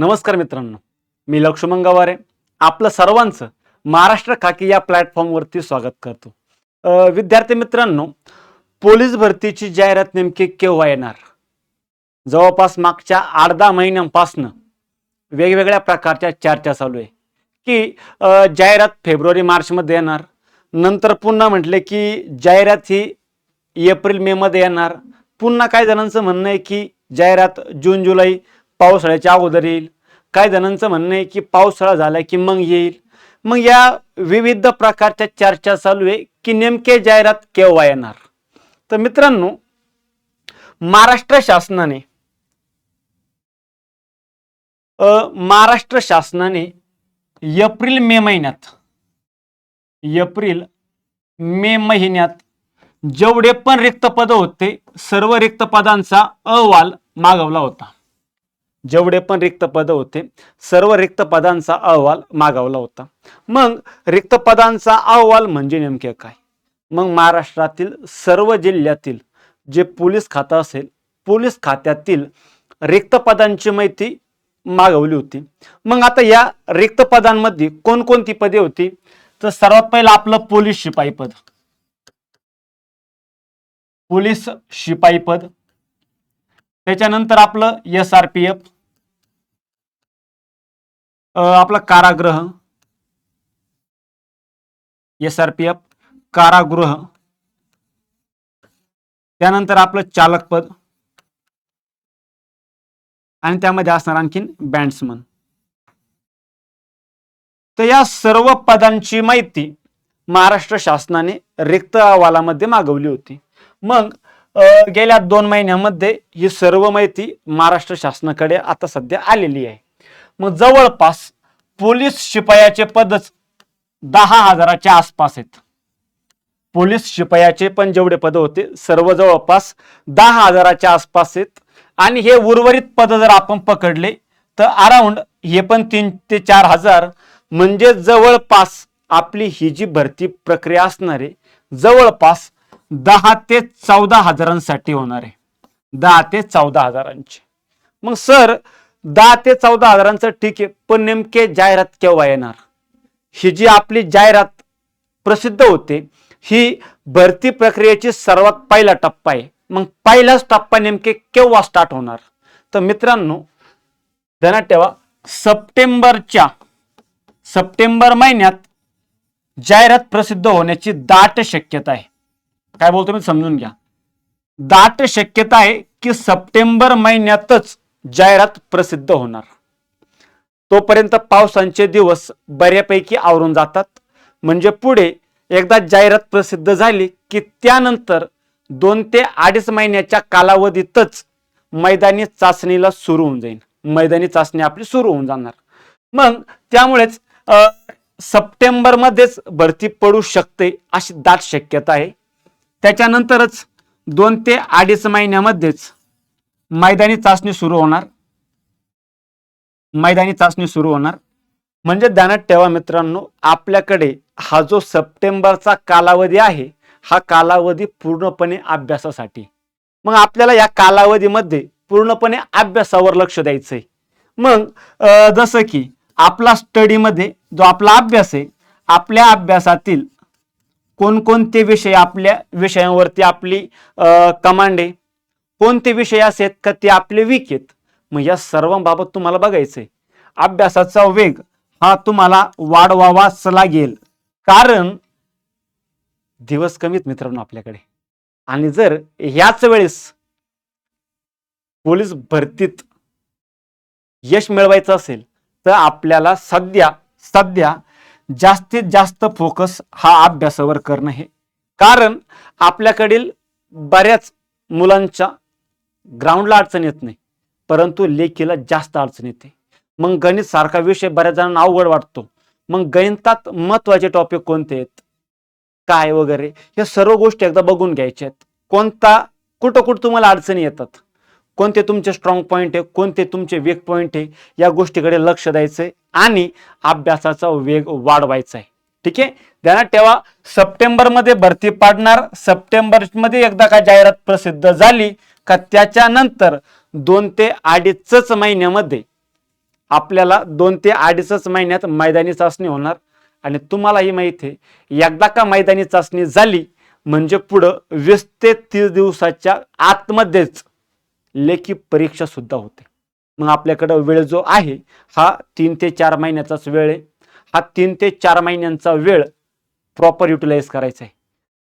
नमस्कार मित्रांनो मी लक्ष्मण गवारे. आपलं सर्वांचं महाराष्ट्र खाकी या प्लॅटफॉर्मवरती स्वागत करतो. विद्यार्थी मित्रांनो पोलीस भरतीची जाहिरात नेमकी केव्हा येणार? जवळपास मागच्या आठ दहा महिन्यांपासनं वेगवेगळ्या प्रकारच्या चर्चा चालू आहे. की जाहिरात फेब्रुवारी मार्चमध्ये येणार. नंतर पुन्हा म्हटले की जाहिरात ही एप्रिल मेमध्ये येणार. पुन्हा काही जणांचं म्हणणं आहे की जाहिरात जून जुलै पावसाळ्याच्या अगोदर येईल. काही जणांचं म्हणणं आहे की पावसाळा झाला की मग येईल. मग या विविध प्रकारच्या चर्चा चालू आहे की नेमके जाहिरात केव्हा येणार? तर मित्रांनो महाराष्ट्र शासनाने महाराष्ट्र शासनाने एप्रिल मे महिन्यात एप्रिल मे महिन्यात जेवढे पण रिक्त पद होते सर्व रिक्त पदांचा अहवाल मागवला होता. जेवढे पण रिक्त पद होते सर्व रिक्त पदांचा अहवाल मागवला होता. मग रिक्त पदांचा अहवाल म्हणजे नेमके काय? मग महाराष्ट्रातील सर्व जिल्ह्यातील जे पोलीस खातं असेल पोलीस खात्यातील रिक्त पदांची माहिती मागवली होती. मग आता या रिक्त पदांमध्ये कोणकोणती पदे होती? तर सर्वात पहिलं आपलं पोलीस शिपाई पद. पोलीस शिपाई पद. त्याच्यानंतर आपलं एस आर पी एफ आपलं कारागृह. एस आर पी एफ कारागृह. त्यानंतर आपलं चालकपद. आणि त्यामध्ये असणार आणखीन बँड्समन. तर या सर्व पदांची माहिती महाराष्ट्र शासनाने रिक्त अहवालामध्ये मागवली होती. मग गेल्या दोन महिन्यामध्ये ही सर्व माहिती महाराष्ट्र शासनाकडे आता सध्या आलेली आहे. मग जवळपास पोलीस शिपायाचे पदच दहा हजाराच्या आसपास आहेत. पोलीस शिपायाचे पण जेवढे पद होते सर्व जवळपास दहा हजाराच्या आसपास आहेत. आणि हे उर्वरित पद जर आपण पकडले तर अराउंड हे पण तीन ते चार हजार. म्हणजे जवळपास आपली ही जी भरती प्रक्रिया असणारे जवळपास दहा ते चौदा हजारांसाठी होणार आहे. दहा ते चौदा हजारांची. मग सर दहा ते चौदा हजारांचं ठीक आहे पण नेमके जाहिरात केव्हा येणार? ही जी आपली जाहिरात प्रसिद्ध होते ही भरती प्रक्रियेची सर्वात पहिला टप्पा आहे. मग पहिलाच टप्पा नेमके केव्हा स्टार्ट होणार? तर मित्रांनो ध्यानात ठेवा सप्टेंबरच्या सप्टेंबर महिन्यात जाहिरात प्रसिद्ध होण्याची दाट शक्यता आहे. काय बोलतो मी? समजून घ्या. दाट शक्यता आहे की सप्टेंबर महिन्यातच जाहिरात प्रसिद्ध होणार. तोपर्यंत पावसांचे दिवस बऱ्यापैकी आवरून जातात. म्हणजे पुढे एकदा जाहिरात प्रसिद्ध झाली की त्यानंतर दोन ते अडीच महिन्याच्या कालावधीतच मैदानी चाचणीला सुरू होऊन जाईल. मैदानी चाचणी आपली सुरू होऊन जाणार. मग त्यामुळेच सप्टेंबरमध्येच भरती पडू शकते अशी दाट शक्यता आहे. त्याच्यानंतरच दोन ते अडीच महिन्यामध्येच मैदानी चाचणी सुरू होणार. मैदानी चाचणी सुरू होणार. म्हणजे ध्यानात ठेवा मित्रांनो आपल्याकडे हा जो सप्टेंबरचा कालावधी आहे हा कालावधी पूर्णपणे अभ्यासासाठी. मग आपल्याला या कालावधीमध्ये पूर्णपणे अभ्यासावर लक्ष द्यायचं आहे मग जसं की आपला स्टडीमध्ये जो आपला अभ्यास आहे आपल्या अभ्यासातील कोणकोणते विषय आपल्या विषयांवरती आपली कमांड आहे? कोणते विषय असे आहेत का ते आपले वीक आहेत? मग या सर्वांबाबत तुम्हाला बघायचंय. अभ्यासाचा वेग हा तुम्हाला वाढवावाच लागेल. कारण दिवस कमीत मित्रांनो आपल्याकडे. आणि जर ह्याच वेळेस पोलीस भरतीत यश मिळवायचं असेल तर आपल्याला सध्या सध्या जास्तीत जास्त फोकस हा अभ्यासावर करणं हे. कारण आपल्याकडील बऱ्याच मुलांच्या ग्राउंडला अडचण येत नाही. परंतु लेखीला जास्त अडचण येते. मग गणित सारखा विषय बऱ्याच जणांना अवघड वाटतो. मग गणितात महत्त्वाचे टॉपिक कोणते आहेत? काय वगैरे? या सर्व गोष्टी एकदा बघून घ्यायच्या आहेत. कोणता कुठं कुठं तुम्हाला अडचणी येतात? कोणते तुमचे स्ट्रॉंग पॉईंट आहे कोणते तुमचे वीक पॉईंट आहे या गोष्टीकडे लक्ष द्यायचं आहे आणि अभ्यासाचा वेग वाढवायचा आहे ठीक आहे? त्यांना ठेवा सप्टेंबरमध्ये भरती पाडणार सप्टेंबरमध्ये एकदा का जाहिरात प्रसिद्ध झाली का त्याच्यानंतर दोन ते अडीचच महिन्यामध्ये आपल्याला दोन ते अडीचच महिन्यात मैदानी चाचणी होणार. आणि तुम्हालाही माहिती आहे एकदा का मैदानी चाचणी झाली म्हणजे पुढं वीस ते तीस दिवसाच्या आतमध्येच लेखी परीक्षा सुद्धा होते. मग आपल्याकडं वेळ जो आहे हा तीन ते चार महिन्याचाच वेळ आहे. हा तीन ते चार महिन्यांचा वेळ प्रॉपर युटिलाइज करायचा आहे.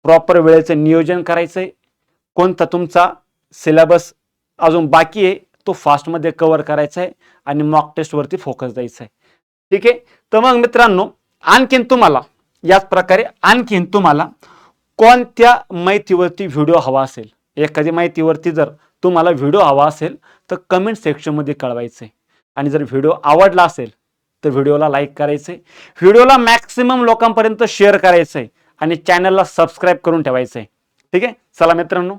प्रॉपर वेळेचं नियोजन करायचं आहे. कोणता तुमचा सिलेबस अजून बाकी आहे तो फास्टमध्ये कवर करायचा आहे आणि मॉक टेस्टवरती फोकस द्यायचा आहे. ठीक आहे? तर मग मित्रांनो आणखीन तुम्हाला याच प्रकारे आणखीन तुम्हाला कोणत्या माहितीवरती व्हिडिओ हवा असेल? एखादी माहितीवरती जर तुम्हाला व्हिडिओ हवा असेल तर कमेंट सेक्शनमध्ये कळवायचं आहे आणि जर व्हिडिओ आवडला असेल तर व्हिडिओला लाईक करायचं आहे व्हिडिओला मॅक्सिमम लोकांपर्यंत शेअर करायचं आहे आणि चॅनलला सबस्क्राईब करून ठेवायचं आहे ठीक आहे? चला मित्रांनो